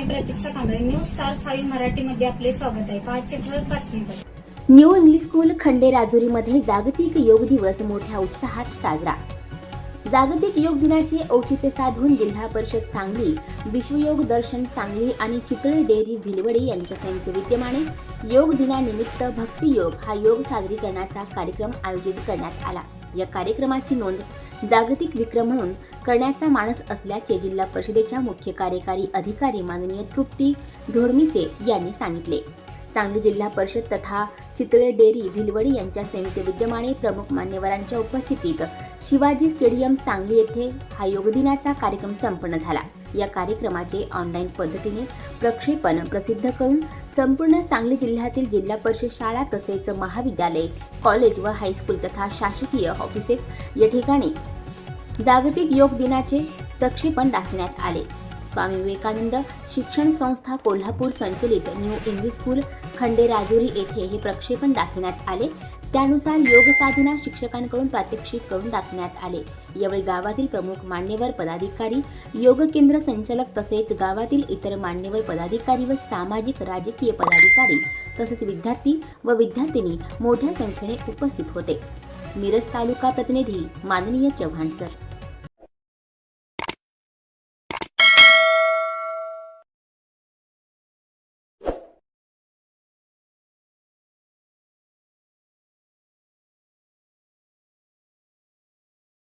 Pratiksha Kamble news star five मराठीमध्ये आपले स्वागत आहे. पाचशे ठळक बातमीपत्र न्यू इंग्लिश स्कूल खंडे राजुरीमध्ये जागतिक योग दिवस मोठ्या उत्साहात साजरा. जागतिक योग दिनाचे औचित्य साधून जिल्हा परिषद सांगली विश्वयोग दर्शन सांगली आणि चितळे डेअरी भिलवडे यांच्या संयुक्त विद्यमाने योग दिनानिमित्त भक्ती योग हा योग सादरीकरणाचा कार्यक्रम आयोजित करण्यात आला. या कार्यक्रमाची नोंद जागतिक विक्रम म्हणून करण्याचा मानस असल्याचे जिल्हा परिषदेच्या मुख्य कार्यकारी अधिकारी माननीय तृप्ती धोडमिसे यांनी सांगितले. सांगली जिल्हा परिषद तथा चितळे डेरी भिलवडी यांच्या संयुक्त विद्यमाने प्रमुख मान्यवरांच्या उपस्थितीत शिवाजी स्टेडियम सांगली येथे हा योग दिनाचा कार्यक्रम संपन्न झाला. या कार्यक्रमाचे ऑनलाईन पद्धतीने प्रक्षेपण प्रसिद्ध करून संपूर्ण सांगली जिल्ह्यातील जिल्हा परिषद शाळा तसेच महाविद्यालय कॉलेज व हायस्कूल तथा शासकीय ऑफिसेस या ठिकाणी जागतिक योग दिनाचे प्रक्षेपण दाखवण्यात आले. स्वामी विवेकानंद शिक्षण संस्था कोल्हापूर संचलित न्यू इंग्लिश स्कूल खंडे राजुरी येथे हे प्रक्षेपण दाखवण्यात आले. त्यानुसार योग साधना शिक्षकांकडून प्रात्यक्षिक करून दाखवण्यात आले. यावेळी गावातील प्रमुख मान्यवर पदाधिकारी योग केंद्र संचालक तसेच गावातील इतर मान्यवर पदाधिकारी व सामाजिक राजकीय पदाधिकारी तसेच विद्यार्थी व विद्यार्थिनी मोठ्या संख्येने उपस्थित होते. मिरज तालुका प्रतिनिधी माननीय चव्हाण सर.